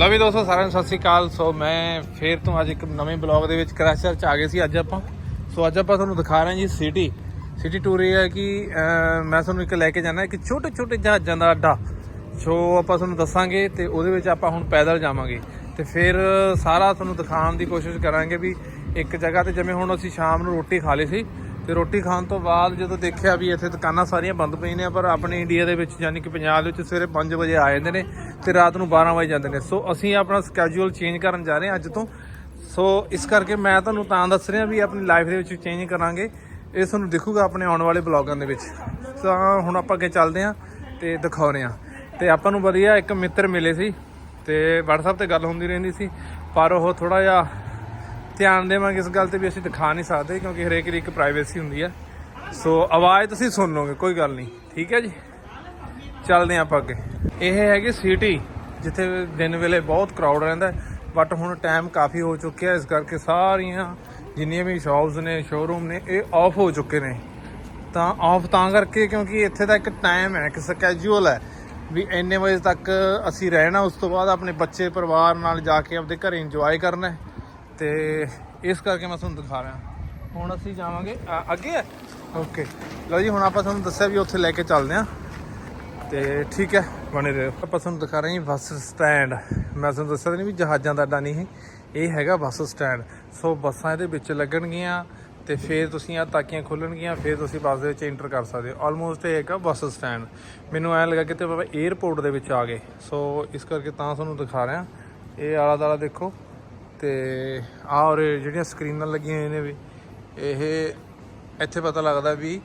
ਲਓ ਵੀ ਦੋਸਤੋ, ਸਾਰਿਆਂ ਨੂੰ ਸਤਿ ਸ੍ਰੀ ਅਕਾਲ। ਸੋ ਮੈਂ ਫੇਰ ਤੋਂ ਅੱਜ ਇੱਕ ਨਵੇਂ ਬਲੌਗ ਦੇ ਵਿੱਚ ਕ੍ਰੈਸ਼ਰ ਚ ਆ ਗਏ ਸੀ ਅੱਜ ਆਪਾਂ। ਸੋ ਅੱਜ ਆਪਾਂ ਤੁਹਾਨੂੰ ਦਿਖਾ ਰਹੇ ਹਾਂ ਜੀ ਸਿਟੀ ਸਿਟੀ ਟੂਰ ਇਹ ਹੈ ਕਿ ਮੈਂ ਤੁਹਾਨੂੰ ਇੱਕ ਲੈ ਕੇ ਜਾਣਾ, ਇੱਕ ਛੋਟੇ ਛੋਟੇ ਜਹਾਜ਼ਾਂ ਦਾ ਅੱਡਾ। ਸੋ ਆਪਾਂ ਤੁਹਾਨੂੰ ਦੱਸਾਂਗੇ ਤੇ ਉਹਦੇ ਵਿੱਚ ਆਪਾਂ ਹੁਣ ਪੈਦਲ ਜਾਵਾਂਗੇ। ਤੇ ਫਿਰ ਸਾਰਾ ਤੁਹਾਨੂੰ ਦਿਖਾਉਣ ਦੀ ਕੋਸ਼ਿਸ਼ ਕਰਾਂਗੇ ਵੀ ਇੱਕ ਜਗ੍ਹਾ ਤੇ ਜਿਵੇਂ ਹੁਣ ਅਸੀਂ ਸ਼ਾਮ ਨੂੰ ਰੋਟੀ ਖਾ ਲਈ ਸੀ ਤੇ ਰੋਟੀ ਖਾਣ ਤੋਂ ਬਾਅਦ ਜਦੋਂ ਦੇਖਿਆ ਵੀ ਇੱਥੇ ਦੁਕਾਨਾਂ ਸਾਰੀਆਂ ਬੰਦ ਪਈਆਂ ਨੇ, ਪਰ ਆਪਣੇ ਇੰਡੀਆ ਦੇ ਵਿੱਚ ਯਾਨੀ ਕਿ ਪੰਜਾਬ ਦੇ ਵਿੱਚ ਸਵੇਰੇ 5 ਵਜੇ ਆ ਜਾਂਦੇ ਨੇ ਤੇ ਰਾਤ ਨੂੰ 12 ਵਜੇ ਜਾਂਦੇ ਨੇ। ਸੋ ਅਸੀਂ ਆਪਣਾ ਸਕੇਜੂਲ ਚੇਂਜ ਕਰਨ ਜਾ ਰਹੇ ਹਾਂ ਅੱਜ ਤੋਂ। ਸੋ ਇਸ ਕਰਕੇ ਮੈਂ ਤੁਹਾਨੂੰ ਤਾਂ ਦੱਸ ਰਿਹਾ ਵੀ ਆਪਣੀ ਲਾਈਫ ਦੇ ਵਿੱਚ ਚੇਂਜ ਕਰਾਂਗੇ। ਇਹ ਤੁਹਾਨੂੰ ਦਿਖੂਗਾ ਆਪਣੇ ਆਉਣ ਵਾਲੇ ਬਲੌਗਾਂ ਦੇ ਵਿੱਚ। ਤਾਂ ਹੁਣ ਆਪਾਂ ਅੱਗੇ ਚੱਲਦੇ ਹਾਂ ਤੇ ਦਿਖਾਉਂਦੇ ਹਾਂ। ਤੇ ਆਪਾਂ ਨੂੰ ਵਧੀਆ ਇੱਕ ਮਿੱਤਰ ਮਿਲੇ ਸੀ ਤੇ WhatsApp ਤੇ ਗੱਲ ਹੁੰਦੀ ਰਹਿੰਦੀ ਸੀ, ਪਰ ਉਹ ਥੋੜਾ ਜਿਹਾ ਧਿਆਨ ਦੇਵਾਂਗੇ ਇਸ ਗੱਲ ਤੇ ਵੀ ਅਸੀਂ ਦਿਖਾ ਨਹੀਂ ਸਕਦੇ, ਕਿਉਂਕਿ ਹਰੇਕ ਦੀ ਇੱਕ ਪ੍ਰਾਈਵੇਸੀ ਹੁੰਦੀ ਹੈ ਸੋ ਆਵਾਜ਼ ਤੁਸੀਂ ਸੁਣ ਲਓਗੇ, ਕੋਈ ਗੱਲ ਨਹੀਂ। ਠੀਕ ਹੈ ਜੀ? ਚੱਲਦੇ ਹਾਂ ਆਪਾਂ ਅੱਗੇ। ਇਹ ਹੈਗੀ ਸਿਟੀ ਜਿੱਥੇ ਦਿਨ ਵੇਲੇ ਬਹੁਤ ਕਰਾਊਡ ਰਹਿੰਦਾ ਬਟ ਹੁਣ ਟਾਈਮ ਕਾਫੀ ਹੋ ਚੁੱਕਿਆ, ਇਸ ਕਰਕੇ ਸਾਰੀਆਂ ਜਿੰਨੀਆਂ ਵੀ ਸ਼ਾਪਸ ਨੇ ਸ਼ੋਰੂਮ ਨੇ, ਇਹ ਆਫ ਹੋ ਚੁੱਕੇ ਨੇ। ਤਾਂ ਆਫ ਤਾਂ ਕਰਕੇ, ਕਿਉਂਕਿ ਇੱਥੇ ਦਾ ਇੱਕ ਟਾਈਮ ਹੈ, ਇੱਕ ਸਕੇਜੂਲ ਹੈ, ਵੀ ਇੰਨੇ ਵਜੇ ਤੱਕ ਅਸੀਂ ਰਹਿਣਾ, ਉਸ ਤੋਂ ਬਾਅਦ ਆਪਣੇ ਬੱਚੇ, ਪਰਿਵਾਰ ਨਾਲ ਜਾ ਕੇ ਆਪਣੇ ਘਰੇ ਇੰਜੋਏ ਕਰਨਾ ਤੇ ਇਸ ਕਰਕੇ ਮੈਂ ਤੁਹਾਨੂੰ ਦਿਖਾ ਰਿਹਾ। ਹੁਣ ਅਸੀਂ ਜਾਵਾਂਗੇ ਅੱਗੇ? ਹੈ ਓਕੇ ਲਓ ਜੀ, ਹੁਣ ਆਪਾਂ ਤੁਹਾਨੂੰ ਦੱਸਿਆ ਵੀ ਉੱਥੇ ਲੈ ਕੇ ਚੱਲਦੇ ਹਾਂ। ਤੇ ਠੀਕ ਹੈ, ਬਣੇ ਰਹੋ। ਆਪਾਂ ਤੁਹਾਨੂੰ ਦਿਖਾ ਰਹੇ ਹਾਂ ਬੱਸ ਸਟੈਂਡ। ਮੈਂ ਤੁਹਾਨੂੰ ਦੱਸਿਆ ਤਾਂ ਨਹੀਂ ਵੀ ਜਹਾਜ਼ਾਂ ਦਾ ਅੱਡਾ ਨਹੀਂ ਹੈ। ਇਹ ਹੈਗਾ ਬੱਸ ਸਟੈਂਡ। ਸੋ ਬੱਸਾਂ ਇਹਦੇ ਵਿੱਚ ਲੱਗਣਗੀਆਂ ਤੇ ਫਿਰ ਤੁਸੀਂ ਆ ਤਾਕੀਆਂ ਖੋਲਣਗੀਆਂ, ਫਿਰ ਤੁਸੀਂ ਬੱਸ ਦੇ ਵਿੱਚ ਐਂਟਰ ਕਰ ਸਕਦੇ ਹੋ। ਆਲਮੋਸਟ ਇਹ ਹੈਗਾ ਬੱਸ ਸਟੈਂਡ। ਮੈਨੂੰ ਐਂ ਲੱਗਾ ਕਿ ਤੇ ਆਪਾਂ 에어ਪੋਰਟ ਦੇ ਵਿੱਚ ਆ ਗਏ। ਸੋ ਇਸ ਕਰਕੇ ਤਾਂ ਤੁਹਾਨੂੰ ਦਿਖਾ ਰਿਹਾ। ਇਹ ਆਲਾ ਦਾਲਾ ਦੇਖੋ। ਤੇ ਆਹ ਔਰ ਜਿਹੜੀਆਂ ਸਕਰੀਨਾਂ ਲੱਗੀਆਂ ਹੋਈਆਂ ਨੇ ਵੀ, ਇਹ ਇੱਥੇ ਪਤਾ ਲੱਗਦਾ ਵੀ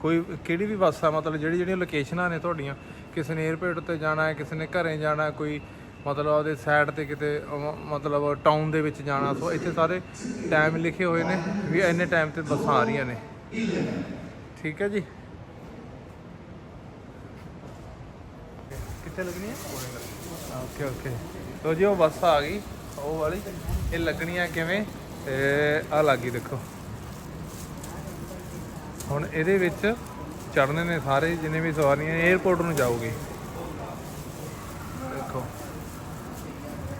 ਕੋਈ ਕਿਹੜੀ ਵੀ ਬੱਸ ਆ, ਮਤਲਬ ਜਿਹੜੀ ਜਿਹੜੀਆਂ ਲੋਕੇਸ਼ਨਾਂ ਨੇ ਤੁਹਾਡੀਆਂ, ਕਿਸੇ ਨੇ 에ਅਰਪੋਰਟ ਤੇ ਜਾਣਾ ਹੈ, ਕਿਸੇ ਨੇ ਘਰੇ ਜਾਣਾ ਕੋਈ ਮਤਲਬ ਉਹਦੇ ਸਾਈਡ ਤੇ ਕਿਤੇ ਮਤਲਬ ਟਾਊਨ ਦੇ ਵਿੱਚ ਜਾਣਾ, ਸੋ ਇੱਥੇ ਸਾਰੇ ਟਾਈਮ ਲਿਖੇ ਹੋਏ ਨੇ ਵੀ ਇੰਨੇ ਟਾਈਮ ਤੇ ਬੱਸਾਂ ਆ ਰਹੀਆਂ ਨੇ। ਠੀਕ ਹੈ ਜੀ? ਕਿੱਥੇ ਲੱਗਣੀ ਹੈ ਓਕੇ ਓਕੇ ਤੋ ਜੀ, ਉਹ ਬੱਸ ਆ ਗਈ। ਉਹ ਵਾਲੀ। ਇਹ ਲੱਗਣੀਆਂ ਕਿਵੇਂ? ਤੇ ਆ ਲੱਗੀ ਦੇਖੋ। ਹੁਣ ਇਹਦੇ ਵਿੱਚ ਚੜਨੇ ਨੇ ਸਾਰੇ, ਜਿੰਨੇ ਵੀ ਸਵਾਰੀਆਂ 에어ਪੋਰਟ ਨੂੰ ਜਾਊਗੀ। ਦੇਖੋ।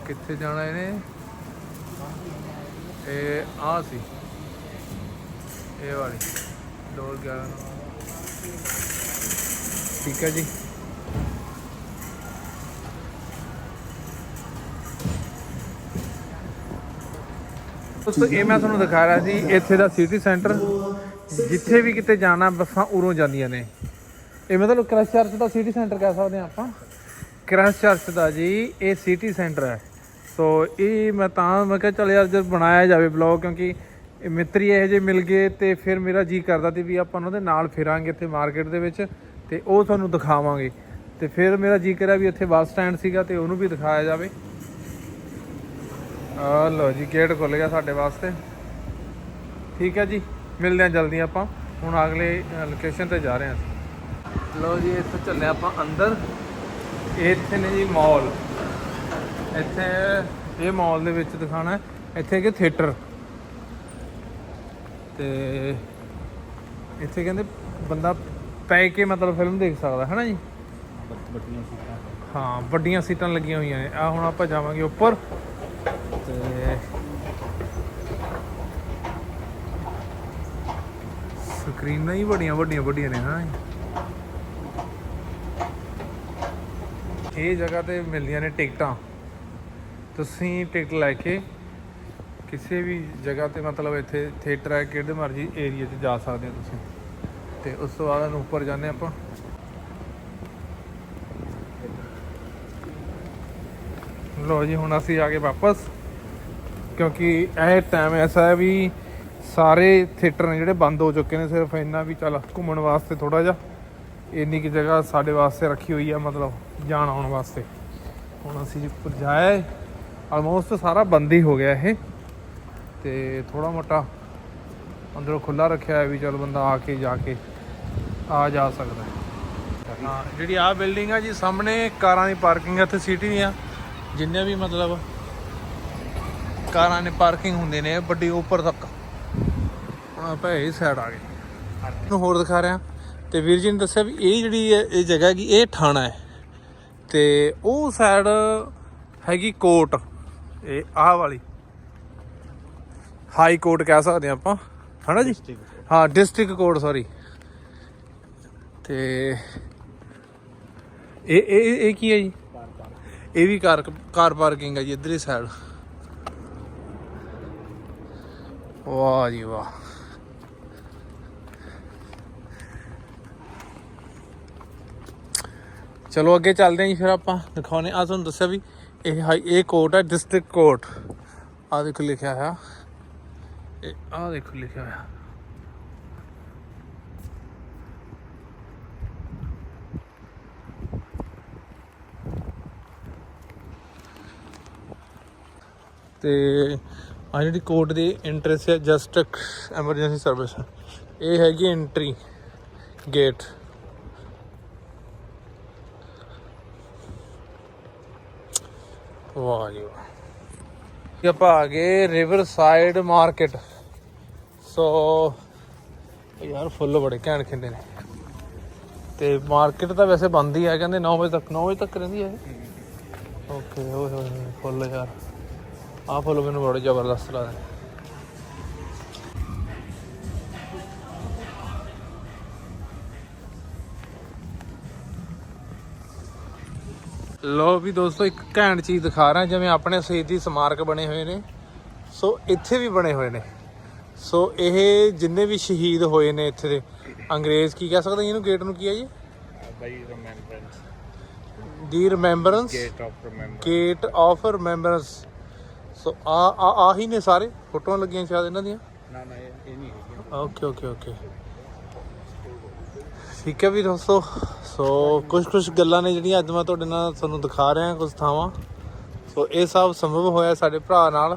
ਕਿੱਥੇ ਜਾਣਾ ਇਹਨੇ? ਇਹ ਆ ਸੀ। ਇਹ ਵਾਲੀ। ਡੋਰ 11 ਠੀਕ ਹੈ ਜੀ। ਦੋਸਤੋ, ਇਹ ਮੈਂ ਤੁਹਾਨੂੰ ਦਿਖਾ ਰਿਹਾ ਸੀ ਇੱਥੇ ਦਾ ਸਿਟੀ ਸੈਂਟਰ ਜਿੱਥੇ ਵੀ ਕਿਤੇ ਜਾਣਾ, ਬੱਸਾਂ ਉਰੋਂ ਜਾਂਦੀਆਂ ਨੇ। ਇਹ ਮਤਲਬ ਕ੍ਰੈਸ਼ ਚਰਚ ਦਾ ਸਿਟੀ ਸੈਂਟਰ ਕਹਿ ਸਕਦੇ ਹਾਂ ਆਪਾਂ। ਕ੍ਰੈਸ਼ ਚਰਚ ਦਾ ਜੀ, ਇਹ ਸਿਟੀ ਸੈਂਟਰ ਹੈ। ਸੋ ਇਹ ਮੈਂ ਤਾਂ, ਮੈਂ ਕਿਹਾ ਚੱਲ ਯਾਰ, ਜਦ ਬਣਾਇਆ ਜਾਵੇ ਬਲੌਗ ਕਿਉਂਕਿ ਇਹ ਮਿੱਤਰੀ ਇਹੋ ਜਿਹੇ ਮਿਲ ਗਏ ਤੇ ਫਿਰ ਮੇਰਾ ਜੀ ਕਰਦਾ ਤੇ ਵੀ ਆਪਾਂ ਉਹਨਾਂ ਦੇ ਨਾਲ ਫਿਰਾਂਗੇ ਇੱਥੇ ਮਾਰਕੀਟ ਦੇ ਵਿੱਚ ਤੇ ਉਹ ਤੁਹਾਨੂੰ ਦਿਖਾਵਾਂਗੇ। ਤੇ ਫਿਰ ਮੇਰਾ ਜੀ ਕਰਿਆ ਵੀ ਇੱਥੇ ਬੱਸ ਸਟੈਂਡ ਸੀਗਾ ਤੇ ਉਹਨੂੰ ਵੀ ਦਿਖਾਇਆ ਜਾਵੇ। ਆ ਲੋ ਜੀ ਗੇਟ ਖੁੱਲ ਗਿਆ ਸਾਡੇ ਵਾਸਤੇ। ਠੀਕ ਹੈ ਜੀ ਮਿਲਦੇ ਹਾਂ ਜਲਦੀ ਆਪਾਂ। ਹੁਣ ਅਗਲੇ ਲੋਕੇਸ਼ਨ ਤੇ ਜਾ ਰਹੇ ਹਾਂ ਲੋ ਜੀ ਇੱਥੇ ਚੱਲੇ ਆਪਾਂ ਅੰਦਰ। ਇੱਥੇ ਨੇ ਜੀ ਮਾਲ ਇੱਥੇ ਇਹ ਮਾਲ ਦੇ ਵਿੱਚ ਦਿਖਾਣਾ ਹੈ। ਇੱਥੇ ਹੈਗੇ ਥੀਏਟਰ ਤੇ ਇੱਥੇ ਕਹਿੰਦੇ ਬੰਦਾ ਪੈ ਕੇ ਮਤਲਬ ਫਿਲਮ ਦੇਖ ਸਕਦਾ ਹੈ ਨਾ ਜੀ? ਹਾਂ ਵੱਡੀਆਂ ਸੀਟਾਂ ਲੱਗੀਆਂ ਹੋਈਆਂ ਨੇ। ਆ ਹੁਣ ਆਪਾਂ ਜਾਵਾਂਗੇ ਉੱਪਰ ਤੇ ਸਕਰੀਨਾਂ ਹੀ ਬੜੀਆਂ ਵੱਡੀਆਂ ਵੱਡੀਆਂ ਨੇ, ਹਾਂ। ਇਹ ਜਗ੍ਹਾ ਤੇ ਮਿਲਦੀਆਂ ਨੇ ਟਿਕਟਾਂ। ਤੁਸੀਂ ਟਿਕਟ ਲੈ ਕੇ ਕਿਸੇ ਵੀ ਜਗ੍ਹਾ ਤੇ ਮਤਲਬ ਇੱਥੇ ਥੀਏਟਰ ਹੈ ਕਿਹੜੇ ਮਰਜ਼ੀ ਏਰੀਆ 'ਚ ਜਾ ਸਕਦੇ ਹੋ ਤੁਸੀਂ। ਤੇ ਉਸ ਤੋਂ ਬਾਅਦ ਉੱਪਰ ਜਾਂਦੇ ਆਪਾਂ। ਲੋ ਜੀ, ਹੁਣ ਅਸੀਂ ਆ ਗਏ ਵਾਪਸ। ਕਿਉਂਕਿ ਇਹ ਟਾਈਮ ਐਸਾ ਹੈ ਵੀ ਸਾਰੇ ਥੀਏਟਰ ਨੇ ਜਿਹੜੇ ਬੰਦ ਹੋ ਚੁੱਕੇ ਨੇ, ਸਿਰਫ ਇੰਨਾ ਵੀ ਚੱਲ ਘੁੰਮਣ ਵਾਸਤੇ ਥੋੜਾ ਜਿਹਾ, ਇੰਨੀ ਕਿ ਜਗ੍ਹਾ ਸਾਡੇ ਵਾਸਤੇ ਰੱਖੀ ਹੋਈ ਆ, ਮਤਲਬ ਜਾਣ ਆਉਣ ਵਾਸਤੇ। ਹੁਣ ਅਸੀਂ ਉੱਪਰ ਜਾਏ ਆਲਮੋਸਟ ਸਾਰਾ ਬੰਦ ਹੀ ਹੋ ਗਿਆ ਇਹ। ਤੇ ਥੋੜਾ ਮੋਟਾ ਅੰਦਰੋਂ ਖੁੱਲਾ ਰੱਖਿਆ ਹੈ ਵੀ ਚਲ ਬੰਦਾ ਆ ਕੇ ਜਾ ਕੇ, ਆ ਜਾ ਸਕਦਾ ਹਾਂ। ਜਿਹੜੀ ਆ ਬਿਲਡਿੰਗ ਆ ਜੀ, ਸਾਹਮਣੇ ਕਾਰਾਂ ਦੀ ਪਾਰਕਿੰਗ ਇੱਥੇ ਸਿਟੀ ਦੀਆਂ। ਜਿੰਨੇ ਵੀ ਮਤਲਬ ਕਾਰਾਂ ਨੇ ਪਾਰਕਿੰਗ ਹੁੰਦੇ ਨੇ ਵੱਡੀ ਉੱਪਰ ਤੱਕ। ਹੁਣ ਆਪਾਂ ਇਹ ਸਾਈਡ ਆ ਗਏ। ਤੁਹਾਨੂੰ ਹੋਰ ਦਿਖਾ ਰਿਹਾ। ਤੇ ਵੀਰ ਜੀ ਨੇ ਦੱਸਿਆ ਵੀ ਇਹ ਜਿਹੜੀ ਹੈ ਇਹ ਜਗ੍ਹਾ ਹੈਗੀ ਇਹ ਠਾਣਾ ਹੈ। ਤੇ ਉਹ ਸਾਈਡ ਹੈਗੀ ਕੋਰਟ ਇਹ ਆਹ ਵਾਲੀ। ਹਾਈ ਕੋਰਟ ਕਹਿ ਸਕਦੇ ਹਾਂ ਆਪਾਂ। ਹਨਾ ਜੀ? ਹਾਂ ਡਿਸਟ੍ਰਿਕਟ ਕੋਰਟ ਸੌਰੀ ਤੇ ਇਹ ਇਹ ਇਹ ਕੀ ਹੈ ਜੀ? ਇਹ ਵੀ ਕਾਰ ਕਾਰ ਪਾਰਕਿੰਗ ਹੈ ਜੀ ਇਧਰਲੀ ਸਾਈਡ ਵਾਹ ਜੀ ਵਾਹ। ਚਲੋ ਅੱਗੇ ਚੱਲਦੇ ਹਾਂ ਜੀ ਫਿਰ ਆਪਾਂ ਦਿਖਾਉਨੇ ਆ। ਤੁਹਾਨੂੰ ਦੱਸਿਆ ਵੀ ਇਹ ਹਾਈ ਇਹ ਕੋਰਟ ਹੈ ਡਿਸਟ੍ਰਿਕਟ ਕੋਰਟ ਆ ਦੇਖੋ ਲਿਖਿਆ ਹੋਇਆ। ਇਹ ਆ ਦੇਖੋ ਲਿਖਿਆ ਹੋਇਆ। ਤੇ ਆ ਜਿਹੜੀ ਕੋਰਟ ਦੀ ਇੰਟਰੈਸ ਹੈ ਜਸਟ ਐਮਰਜੈਂਸੀ ਸਰਵਿਸ ਇਹ ਹੈਗੀ ਐਂਟਰੀ ਗੇਟ ਵਾਹ ਜੀ ਵਾਹ। ਆਪਾਂ ਆ ਗਏ ਰਿਵਰ ਸਾਈਡ ਮਾਰਕੀਟ ਸੋ ਯਾਰ ਫੁੱਲ ਬੜੇ ਘੈਂਟ ਖਿੰਦੇ ਨੇ। ਤੇ ਮਾਰਕੀਟ ਤਾਂ ਵੈਸੇ ਬੰਦ ਹੀ ਹੈ ਕਹਿੰਦੇ 9 ਵਜੇ ਤੱਕ 9 ਵਜੇ ਤੱਕ ਰਹਿੰਦੀ ਹੈ ਓਕੇ ਓਏ ਹੋਏ ਫੁੱਲ ਯਾਰ। ਆਹ ਫੁੱਲ ਮੈਨੂੰ ਬੜੇ ਜ਼ਬਰਦਸਤ ਲੱਗਦੇ ਲੋ ਵੀ ਦੋਸਤੋ ਇੱਕ ਘੈਂਟ ਚੀਜ਼ ਦਿਖਾ ਰਿਹਾ ਜਿਵੇਂ ਆਪਣੇ ਸ਼ਹੀਦੀ ਸਮਾਰਕ ਬਣੇ ਹੋਏ ਨੇ। ਸੋ ਇੱਥੇ ਵੀ ਬਣੇ ਹੋਏ ਨੇ। ਸੋ ਇਹ ਜਿੰਨੇ ਵੀ ਸ਼ਹੀਦ ਹੋਏ ਨੇ ਇੱਥੇ ਦੇ ਅੰਗਰੇਜ਼ ਕੀ ਕਹਿ ਸਕਦੇ ਇਹਨੂੰ? ਗੇਟ ਨੂੰ ਕੀ ਹੈ ਜੀ? ਬਾਈ remembrance the remembrance gate of remember gate of remembrance so ਆ ਆ ਆਹੀ ਨੇ ਸਾਰੇ? ਫੋਟੋਆਂ ਲੱਗੀਆਂ ਸ਼ਾਇਦ ਇਹਨਾਂ ਦੀਆਂ? ਨਾ ਨਾ ਇਹ ਨਹੀਂ ਓਕੇ ਓਕੇ ਓਕੇ ਠੀਕ ਹੈ ਵੀ ਦੋਸਤੋ ਸੋ ਕੁਝ ਕੁਝ ਗੱਲਾਂ ਨੇ ਜਿਹੜੀਆਂ ਅੱਜ ਮੈਂ ਤੁਹਾਡੇ ਨਾਲ ਤੁਹਾਨੂੰ ਦਿਖਾ ਰਿਹਾ ਕੁਝ ਥਾਵਾਂ। ਸੋ ਇਹ ਸਭ ਸੰਭਵ ਹੋਇਆ ਸਾਡੇ ਭਰਾ ਨਾਲ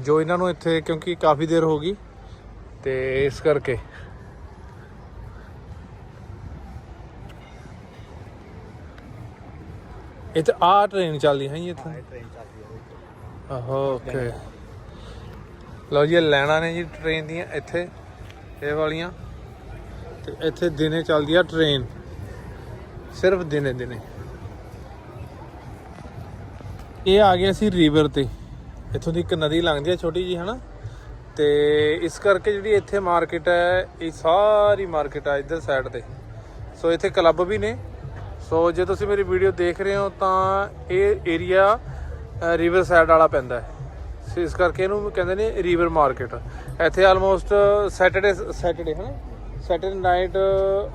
ਜੋ ਇਹਨਾਂ ਨੂੰ ਇੱਥੇ ਕਿਉਂਕਿ ਕਾਫੀ ਦੇਰ ਹੋ ਗਈ ਤੇ ਇਸ ਕਰਕੇ। ਇੱਥੇ ਆ ਟ੍ਰੇਨ ਚੱਲਦੀ ਹੈ ਜੀ ਇੱਥੇ। ਟ੍ਰੇਨ ਚੱਲਦੀ ਹੈ ਆਹੋ ਓਕੇ ਲਓ ਜੀ ਇਹ ਲੈਣਾ ਨੇ ਜੀ ਟ੍ਰੇਨ ਦੀਆਂ ਇੱਥੇ ਇਹ ਵਾਲੀਆਂ। ਤੇ ਇੱਥੇ ਦਿਨੇ ਚੱਲਦੀ ਆ ਟ੍ਰੇਨ ਸਿਰਫ ਦਿਨੇ ਦਿਨੇ। ਇਹ ਆ ਗਿਆ ਸੀ ਰਿਵਰ ਤੇ। ਇੱਥੋਂ ਦੀ ਇੱਕ ਨਦੀ ਲੰਘਦੀ ਹੈ ਛੋਟੀ ਜੀ ਹਨਾ? ਤੇ ਇਸ ਕਰਕੇ ਜਿਹੜੀ ਇੱਥੇ ਮਾਰਕੀਟ ਹੈ, ਇਹ ਸਾਰੀ ਮਾਰਕੀਟ ਆ ਇੱਧਰ ਸਾਈਡ ਤੇ। ਸੋ ਇੱਥੇ ਕਲੱਬ ਵੀ ਨੇ। ਸੋ ਜੇ ਤੁਸੀਂ ਮੇਰੀ ਵੀਡੀਓ ਦੇਖ ਰਹੇ ਹੋ, ਤਾਂ ਇਹ ਏਰੀਆ ਰਿਵਰ ਸਾਈਡ ਵਾਲਾ ਪੈਂਦਾ ਹੈ। ਸੋ ਇਸ ਕਰਕੇ ਇਹਨੂੰ ਕਹਿੰਦੇ ਨੇ ਰਿਵਰ ਮਾਰਕੀਟ ਇੱਥੇ ਆਲਮੋਸਟ ਸੈਟਰਡੇ ਸੈਟਰਡੇ ਹੈ ਨਾ ਸੈਟਰਡੇ ਨਾਈਟ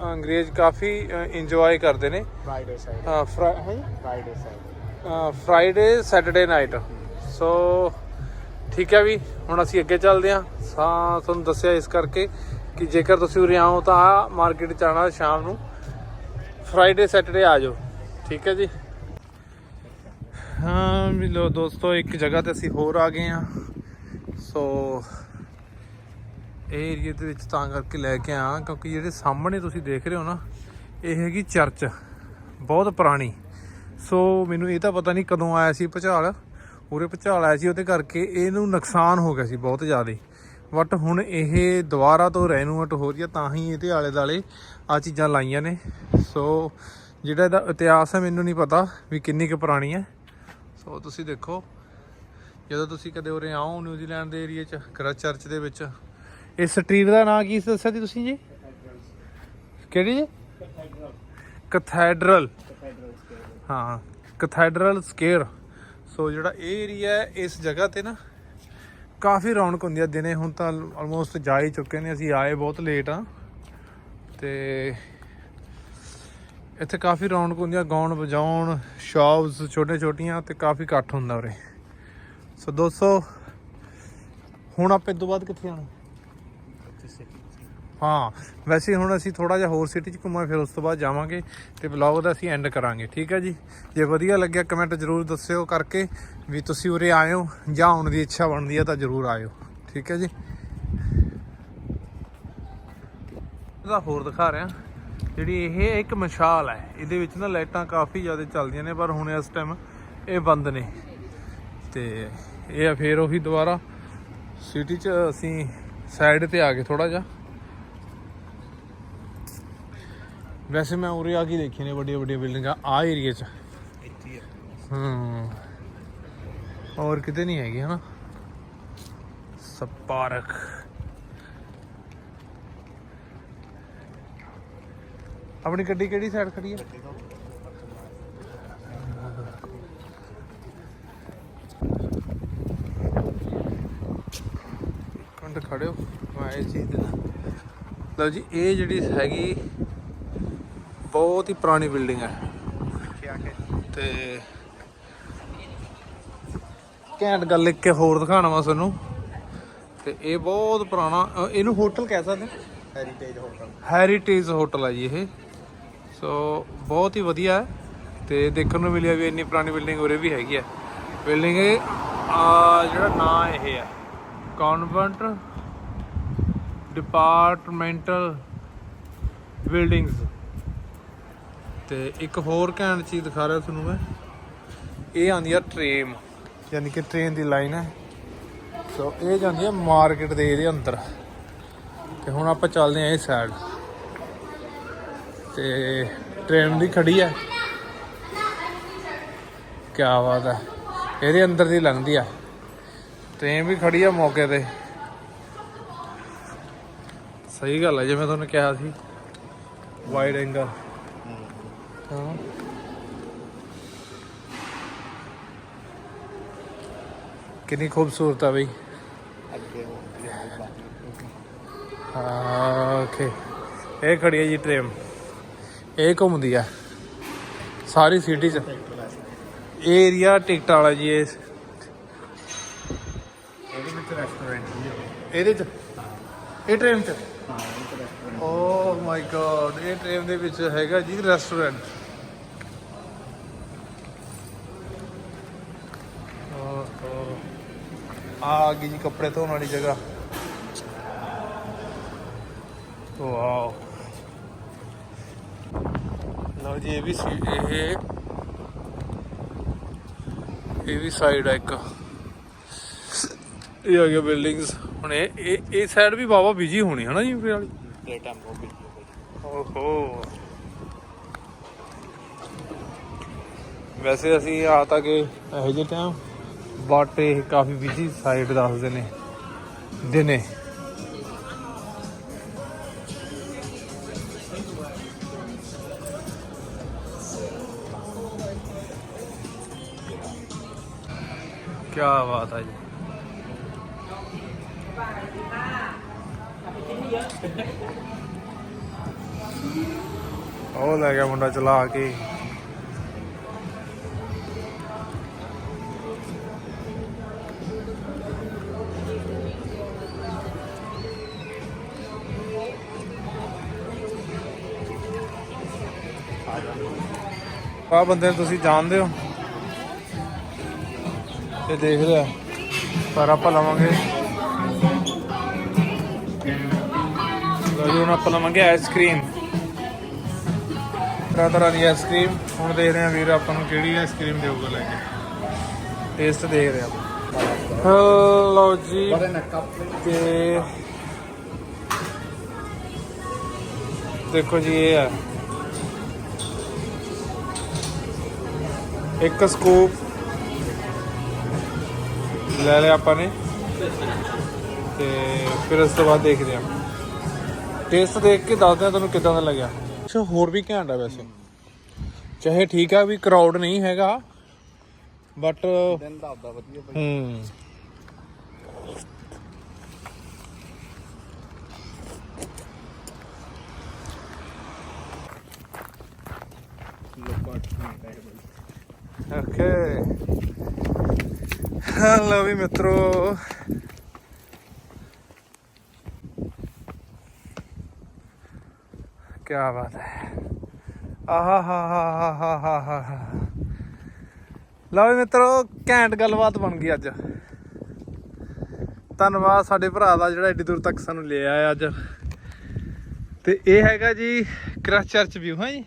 ਅੰਗਰੇਜ਼ ਕਾਫੀ ਇੰਜੋਏ ਕਰਦੇ ਨੇ। ਫਰਾਈਡੇ ਸਾਈਡ ਹਾਂ ਫਰਾ ਹੈ? Friday side Friday Saturday night so ਠੀਕ ਹੈ ਵੀ ਹੁਣ ਅਸੀਂ ਅੱਗੇ ਚੱਲਦੇ ਹਾਂ। ਸਾ ਤੁਹਾਨੂੰ ਦੱਸਿਆ ਇਸ ਕਰਕੇ ਕਿ ਜੇਕਰ ਤੁਸੀਂ ਉਰੇ ਆਓ ਤਾਂ ਆ ਮਾਰਕੀਟ ਚ ਆਉਣਾ ਸ਼ਾਮ ਨੂੰ। ਫਰਾਈਡੇ ਸੈਟਰਡੇ ਆ ਜਾਓ। ਠੀਕ ਹੈ ਜੀ? ਹਾਂ ਵੀ ਲੋ ਦੋਸਤੋ ਇੱਕ ਜਗ੍ਹਾ ਤੇ ਅਸੀਂ ਹੋਰ ਆ ਗਏ ਹਾਂ। ਸੋ ਇਹ ਏਰੀਆ ਦੇ ਵਿੱਚ ਤਾਂ ਕਰਕੇ ਲੈ ਕੇ ਆਇਆ, ਕਿਉਂਕਿ ਜਿਹੜੇ ਸਾਹਮਣੇ ਤੁਸੀਂ ਦੇਖ ਰਹੇ ਹੋ ਨਾ, ਇਹ ਹੈਗੀ ਚਰਚ ਬਹੁਤ ਪੁਰਾਣੀ। ਸੋ ਮੈਨੂੰ ਇਹ ਤਾਂ ਪਤਾ ਨਹੀਂ ਕਦੋਂ ਆਇਆ ਸੀ ਭੁਚਾਲ। ਉਰੇ ਭੁਚਾਲ ਆਇਆ ਸੀ, ਉਹਦੇ ਕਰਕੇ ਇਹਨੂੰ ਨੁਕਸਾਨ ਹੋ ਗਿਆ ਸੀ ਬਹੁਤ ਜ਼ਿਆਦਾ। ਬਟ ਹੁਣ ਇਹ ਦੁਬਾਰਾ ਤੋਂ ਰੈਨੋਵੇਟ ਹੋ ਰਹੀ ਹੈ ਤਾਂ ਹੀ ਇਹਦੇ ਆਲੇ ਦਾਲੇ ਆ ਚੀਜ਼ਾਂ ਲਾਈਆਂ ਨੇ। ਸੋ ਜਿਹੜਾ ਇਹਦਾ ਇਤਿਹਾਸ ਹੈ, ਮੈਨੂੰ ਨਹੀਂ ਪਤਾ ਵੀ ਕਿੰਨੀ ਕੁ ਪੁਰਾਣੀ ਹੈ। ਸੋ ਤੁਸੀਂ ਦੇਖੋ, ਜਦੋਂ ਤੁਸੀਂ ਕਦੇ ਉਰੇ ਆਓ ਨਿਊਜ਼ੀਲੈਂਡ ਦੇ ਏਰੀਆ 'ਚ ਕ੍ਰਚ ਚਰਚ ਦੇ ਵਿੱਚ ਇਸ ਸਟਰੀਟ ਦਾ ਨਾਂ ਕੀ ਦੱਸਿਆ ਸੀ ਤੁਸੀਂ ਜੀ? ਕਿਹੜੀ ਜੀ? ਕਥੈਡਰਲ। ਹਾਂ, ਕਥੈਡਰਲ ਸਕੇਅਰ। ਸੋ ਜਿਹੜਾ ਇਹ ਏਰੀਆ ਇਸ ਜਗ੍ਹਾ ਤੇ ਨਾ ਕਾਫੀ ਰੌਣਕ ਹੁੰਦੀ ਆ ਦਿਨੇ। ਹੁਣ ਤਾਂ ਆਲਮੋਸਟ ਜਾ ਹੀ ਚੁੱਕੇ ਨੇ, ਅਸੀਂ ਆਏ ਬਹੁਤ ਲੇਟ ਆ। ਤੇ ਇੱਥੇ ਕਾਫੀ ਰੌਣਕ ਹੁੰਦੀ ਆ, ਗਾਉਣ, ਵਜਾਉਣ ਸ਼ਾਪਸ ਛੋਟੇ ਛੋਟੀਆਂ ਤੇ ਕਾਫੀ ਇਕੱਠ ਹੁੰਦਾ ਉਰੇ। ਸੋ ਦੋਸਤੋ, ਹੁਣ ਆਪਾਂ ਇਸ ਤੋਂ ਬਾਅਦ ਕਿੱਥੇ ਜਾਣਾ? ਹਾਂ, ਵੈਸੇ ਹੁਣ ਅਸੀਂ ਥੋੜਾ ਜਿਹਾ ਹੋਰ ਸਿਟੀ 'ਚ ਘੁੰਮਾਂ ਫਿਰ ਉਸ ਤੋਂ ਬਾਅਦ ਜਾਵਾਂਗੇ ਤੇ ਵਲੌਗ ਦਾ ਅਸੀਂ ਐਂਡ ਕਰਾਂਗੇ, ਠੀਕ ਹੈ ਜੀ? ਜੇ ਵਧੀਆ ਲੱਗਿਆ ਕਮੈਂਟ ਜ਼ਰੂਰ ਦੱਸਿਓ ਕਰਕੇ ਵੀ ਤੁਸੀਂ ਉਰੇ ਆਇਓ ਜਾਂ ਆਉਣ ਦੀ ਇੱਛਾ ਬਣਦੀ ਹੈ ਤਾਂ ਜ਼ਰੂਰ ਆਇਓ, ਠੀਕ ਹੈ ਜੀ? ਇਹਦਾ ਹੋਰ ਦਿਖਾ ਰਿਹਾ, ਜਿਹੜੀ ਇਹ ਇੱਕ ਮਸ਼ਾਲ ਹੈ, ਇਹਦੇ ਵਿੱਚ ਨਾ ਲਾਈਟਾਂ ਕਾਫੀ ਜ਼ਿਆਦਾ ਚੱਲਦੀਆਂ ਨੇ, ਪਰ ਹੁਣ ਇਸ ਟਾਈਮ ਇਹ ਬੰਦ ਨੇ। ਤੇ ਇਹ ਆ ਫੇਰ ਉਹੀ ਦੁਬਾਰਾ ਸਿਟੀ 'ਚ ਅਸੀਂ ਸਾਈਡ ਤੇ ਆ ਗਏ ਥੋੜਾ ਜਿਹਾ। ਵੈਸੇ ਮੈਂ ਉਰੇ ਆ ਕੇ ਦੇਖੇ ਨੇ ਵੱਡੀਆਂ ਵੱਡੀਆਂ ਬਿਲਡਿੰਗਾਂ ਆ ਏਰੀਆ 'ਚ। ਇੱਥੇ ਹੀ ਹੋਰ ਕਿਤੇ ਨਹੀਂ ਹੈਗੀ ਹਨਾ? ਸਪਾਰਕ ਆਪਣੀ ਗੱਡੀ ਕਿਹੜੀ ਸਾਈਡ ਖੜੀ ਹੈ ਕੰਡ ਖੜੇ ਹੋ ਮੈਂ ਇਹ ਚੀਜ਼ ਦੇ ਲਓ ਜੀ ਇਹ ਜਿਹੜੀ ਹੈਗੀ ਬਹੁਤ ਹੀ ਪੁਰਾਣੀ ਬਿਲਡਿੰਗ ਹੈ। ਤੇ ਘੈਂਟ ਗੱਲ ਲਿਖ ਕੇ ਹੋਰ ਦਿਖਾਣਾ ਵਾ ਤੁਹਾਨੂੰ। ਤੇ ਇਹ ਬਹੁਤ ਪੁਰਾਣਾ ਇਹਨੂੰ ਹੋਟਲ ਕਹਿ ਸਕਦੇ ਹੈਰੀਟੇਜ ਹੋਟਲ ਹੈਰੀਟੇਜ ਹੋਟਲ ਆ ਜੀ ਇਹ। ਸੋ ਬਹੁਤ ਹੀ ਵਧੀਆ ਹੈ। ਤੇ ਦੇਖਣ ਨੂੰ ਮਿਲਿਆ ਵੀ ਇੰਨੀ ਪੁਰਾਣੀ ਬਿਲਡਿੰਗ ਉਰੇ ਵੀ ਹੈਗੀ ਹੈ। ਬਿਲਡਿੰਗ ਆ ਜਿਹੜਾ ਨਾਂ ਇਹ ਹੈ। ਕਨਵੈਂਟ ਡਿਪਾਰਟਮੈਂਟਲ ਬਿਲਡਿੰਗਸ ਤੇ ਇੱਕ ਹੋਰ ਘੈਂਟ ਚੀਜ਼ ਦਿਖਾ ਰਿਹਾ ਤੁਹਾਨੂੰ ਮੈਂ। ਇਹ ਆਉਂਦੀ ਆ ਟ੍ਰੇਨ ਯਾਨੀ ਕਿ ਟ੍ਰੇਨ ਦੀ ਲਾਈਨ ਹੈ। ਸੋ ਇਹ ਜਾਂਦੀ ਹੈ ਮਾਰਕੀਟ ਦੇ ਇਹਦੇ ਅੰਦਰ। ਤੇ ਹੁਣ ਆਪਾਂ ਚੱਲਦੇ ਆਂ ਇਹ ਸਾਈਡ ਤੇ ਟ੍ਰੇਨ ਦੀ ਖੜੀ ਹੈ ਕੀ ਬਾਤ ਹੈ ਇਹਦੇ ਅੰਦਰ ਦੀ ਲੰਘਦੀ ਆ। ਟ੍ਰੇਨ ਵੀ ਖੜੀ ਆ ਮੌਕੇ ਤੇ। ਸਹੀ ਗੱਲ ਹੈ ਜਿਵੇਂ ਤੁਹਾਨੂੰ ਕਿਹਾ ਸੀ। Wide angle to. ਕਿੰਨੀ ਖੂਬਸੂਰਤ ਆ ਬਈ। ਓਕੇ। ਇਹ ਖੜੀ ਹੈ ਜੀ ਟ੍ਰੇਨ। ਇਹ ਘੁੰਮਦੀ ਆ। ਸਾਰੀ ਸਿਟੀ ਚ। ਇਹ ਏਰੀਆ ਟਿਕਟਾਂ ਵਾਲਾ ਜੀ ਇਹ। ਇਹਦੇ ਵਿੱਚ ਰੈਸਟੋਰੈਂਟ ਵੀ ਇਹਦੇ ਚ? ਇਹ ਟ੍ਰੇਨ ਚ? ਓ ਮਾਈ ਗॉड ਇਹ ਟ੍ਰੇਨ ਦੇ ਵਿੱਚ ਹੈਗਾ ਜੀ ਰੈਸਟੋਰੈਂਟ ਆ ਗਈ ਜੀ ਕੱਪੜੇ ਧੋਣ ਵਾਲੀ ਜਗ੍ਹਾ। oh, ਵਾਓ ਲਓ ਜੀ, ਇਹ ਵੀ ਸੀ, ਇਹ ਇਹ ਵੀ ਸਾਈਡ ਆ ਇੱਕ। ਇਹ ਆ ਗਿਆ ਬਿਲਡਿੰਗਸ ਹੁਣ ਇਹ ਇਹ ਇਹ ਸਾਈਡ ਵੀ ਬਾਬਾ ਬਿਜ਼ੀ ਹੋਣੀ ਹੈ ਨਾ ਜੀ ਵਾਲੀ? ਪਲੇਟਾਂ ਬਹੁਤ ਬਿਜ਼ੀ ਹੋ ਗਈ ਓਹੋ। ਵੈਸੇ ਅਸੀਂ ਆ ਤਾਂ ਕਿ ਇਹੋ ਜਿਹੇ ਟਾਈਮ ਬਟ ਇਹ ਕਾਫੀ ਬਿਜ਼ੀ ਸਾਈਡ ਦੱਸਦੇ ਨੇ ਦਿਨੇ। ਕੀ ਬਾਤ ਹੈ ਜੀ। ਉਹ ਲੈ ਗਿਆ ਮੁੰਡਾ ਚਲਾ ਕੇ। ਆ ਬੰਦੇ ਨੂੰ ਤੁਸੀਂ ਜਾਣਦੇ ਹੋ? ਇਹ ਦੇਖ ਰਿਹਾ ਪਰ ਆਪਾਂ ਲਵਾਂਗੇ। ਜੀ ਹੁਣ ਆਪਾਂ ਲਵਾਂਗੇ ਆਈਸਕ੍ਰੀਮ ਤਰ੍ਹਾਂ ਤਰ੍ਹਾਂ ਦੀ ਆਈਸਕ੍ਰੀਮ ਹੁਣ ਦੇਖਦੇ ਹਾਂ ਵੀਰ ਆਪਾਂ ਨੂੰ ਕਿਹੜੀ ਆਈਸਕ੍ਰੀਮ ਦੇਊਗਾ ਲੈ ਕੇ। ਟੇਸਟ ਦੇਖ ਰਹੇ ਆਪਾਂ। ਲਓ ਜੀ। ਤੇ ਦੇਖੋ ਜੀ ਇਹ ਹੈ। ਇੱਕ ਸਕੂਪ ਲੈ ਲਿਆ ਆਪਾਂ ਨੇ। ਤੇ ਫਿਰ ਉਸ ਤੋਂ ਬਾਅਦ ਦੇਖਦੇ ਹਾਂ। ਟੇਸਟ ਦੇਖ ਕੇ ਦੱਸਦੇ ਹਾਂ ਤੁਹਾਨੂੰ ਕਿਦਾਂ ਦਾ ਲੱਗਿਆ। ਅੱਛਾ ਹੋਰ ਵੀ ਘੈਂਟ ਆ ਵੈਸੇ। ਚਾਹੇ ਠੀਕ ਆ ਵੀ ਕਰਾਊਡ ਨਹੀਂ ਹੈਗਾ ਬਟ ਦਿਨ ਦਾ ਆਪਦਾ ਵਧੀਆ ਬਈ। ਹੂੰ। ਓਕੇ ਹਲੋ ਵੀ ਮਿੱਤਰੋ। ਕਿਆ ਬਾਤ ਹੈ। ਆਹਾ, ਹਾ ਹਾ ਹਾ ਹਾ ਲਓ ਮਿੱਤਰੋ, ਘੈਂਟ ਗੱਲਬਾਤ ਬਣ ਗਈ ਅੱਜ। ਧੰਨਵਾਦ ਸਾਡੇ ਭਰਾ ਦਾ ਜਿਹੜਾ ਐਡੀ ਦੂਰ ਤੱਕ ਸਾਨੂੰ ਲੈ ਆਇਆ ਅੱਜ। ਤੇ ਇਹ ਹੈਗਾ ਜੀ ਕ੍ਰਸ ਚਰਚ ਵਿਊ, ਹੈ ਜੀ?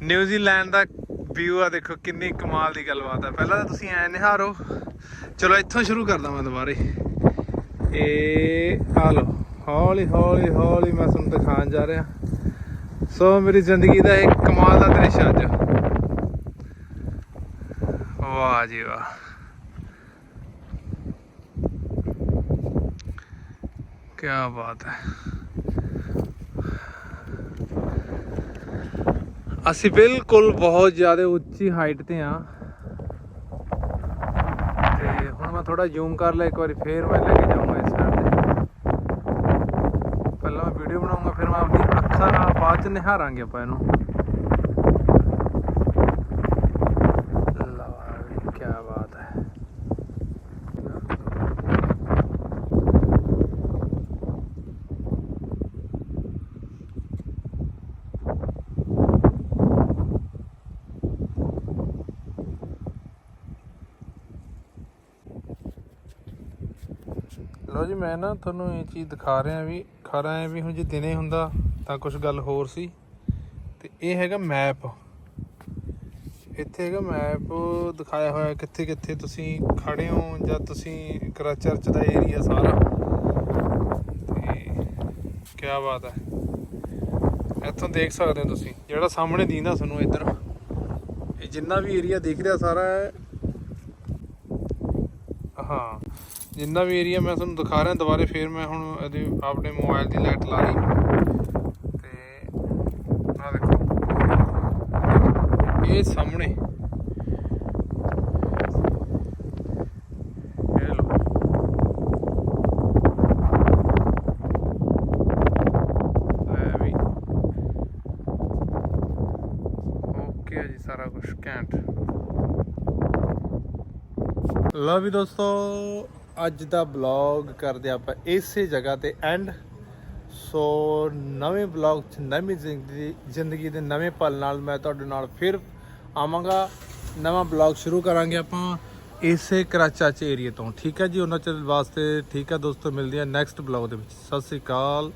ਨਿਊਜ਼ੀਲੈਂਡ ਦਾ ਵਿਊ ਆ, ਦੇਖੋ ਕਿੰਨੀ ਕਮਾਲ ਦੀ ਗੱਲਬਾਤ ਆ। ਪਹਿਲਾਂ ਤਾਂ ਤੁਸੀਂ ਐ ਨਿਹਾਰੋ। ਚਲੋ ਇੱਥੋਂ ਸ਼ੁਰੂ ਕਰਦਾ ਮੈਂ ਦੁਬਾਰੇ। ਇਹ ਆ ਲਓ। ਹੌਲੀ ਹੌਲੀ ਹੌਲੀ ਮੈਂ ਤੁਹਾਨੂੰ ਦਿਖਾਉਣ ਜਾ ਰਿਹਾ। ਸੋ ਮੇਰੀ ਜ਼ਿੰਦਗੀ ਦਾ ਇੱਕ ਕਮਾਲ ਦਾ ਦ੍ਰਿਸ਼ ਅੱਜ। ਵਾਹ ਜੀ ਵਾਹ। ਕੀ ਬਾਤ ਹੈ। ਅਸੀਂ ਬਿਲਕੁਲ ਬਹੁਤ ਜ਼ਿਆਦਾ ਉੱਚੀ ਹਾਈਟ ਤੇ ਆ ਤੇ ਹੁਣ ਮੈਂ ਥੋੜਾ ਜ਼ੂਮ ਕਰ ਲਿਆ ਇੱਕ ਵਾਰੀ ਫੇਰ ਮੈਂ ਲੈ ਕੇ ਬਾਅਦ ਚ ਨਿਹਾਰਾਂਗੇ ਆਪਾਂ ਇਹਨੂੰ। ਲਓ ਕੀ ਬਾਤ ਹੈ। ਲੋ ਜੀ, ਮੈਂ ਨਾ ਤੁਹਾਨੂੰ ਇਹ ਚੀਜ਼ ਦਿਖਾ ਰਿਹਾ ਵੀ, ਖਾ ਰਿਹਾ ਵੀ, ਹੁਣ ਜੇ ਦਿਨੇ ਹੁੰਦਾ ਤਾਂ ਕੁਝ ਗੱਲ ਹੋਰ ਸੀ। ਤੇ ਇਹ ਹੈਗਾ ਮੈਪ ਇੱਥੇ ਹੈਗਾ ਮੈਪ ਦਿਖਾਇਆ ਹੋਇਆ ਕਿੱਥੇ ਕਿੱਥੇ ਤੁਸੀਂ ਖੜੇ ਹੋ ਜਾਂ ਤੁਸੀਂ ਕਰਾ ਚਰਚ ਦਾ ਏਰੀਆ ਸਾਰਾ। ਤੇ ਕੀ ਬਾਤ ਹੈ। ਇੱਥੋਂ ਦੇਖ ਸਕਦੇ ਹੋ ਤੁਸੀਂ, ਜਿਹੜਾ ਸਾਹਮਣੇ ਦੀਂਦਾ ਤੁਹਾਨੂੰ ਇੱਧਰ। ਇਹ ਜਿੰਨਾ ਵੀ ਏਰੀਆ ਦਿਖ ਰਿਹਾ ਸਾਰਾ ਹਾਂ। ਜਿੰਨਾ ਵੀ ਏਰੀਆ ਮੈਂ ਤੁਹਾਨੂੰ ਦਿਖਾ ਰਿਹਾ, ਦੁਬਾਰੇ ਫੇਰ ਮੈਂ ਹੁਣ ਇਹਦੇ ਆਪਣੇ ਮੋਬਾਈਲ ਦੀ ਲਾਈਟ ਲਾ ਲਈ ਤੇ ਆ ਦੇਖੋ ਇਹ ਸਾਹਮਣੇ ਇਹ ਲੋ ਲੈ ਵੀ ਓਕੇ ਜੀ ਸਾਰਾ ਕੁਝ ਘੈਂਟ ਲਓ ਵੀ ਦੋਸਤੋ, ਅੱਜ ਦਾ ਬਲੌਗ ਕਰਦੇ ਆਪਾਂ ਇਸੇ ਜਗ੍ਹਾ ਤੇ ਐਂਡ ਸੋ ਨਵੇਂ ਬਲੌਗ ਚ, ਨਵੀਂ ਜ਼ਿੰਦਗੀ ਜ਼ਿੰਦਗੀ ਦੇ ਨਵੇਂ ਪਲ ਨਾਲ ਮੈਂ ਤੁਹਾਡੇ ਨਾਲ ਫਿਰ ਆਵਾਂਗਾ। ਨਵਾਂ ਬਲੌਗ ਸ਼ੁਰੂ ਕਰਾਂਗੇ ਆਪਾਂ ਇਸੇ ਕਰਾਚਾ ਚ ਏਰੀਆ ਤੋਂ। ਠੀਕ ਹੈ ਜੀ, ਉਹਨਾਂ ਚਿਰ ਵਾਸਤੇ ਠੀਕ ਹੈ ਦੋਸਤੋ, ਮਿਲਦੇ ਆ ਨੈਕਸਟ ਬਲੌਗ ਦੇ ਵਿੱਚ। ਸਤਿ ਸ੍ਰੀ ਅਕਾਲ।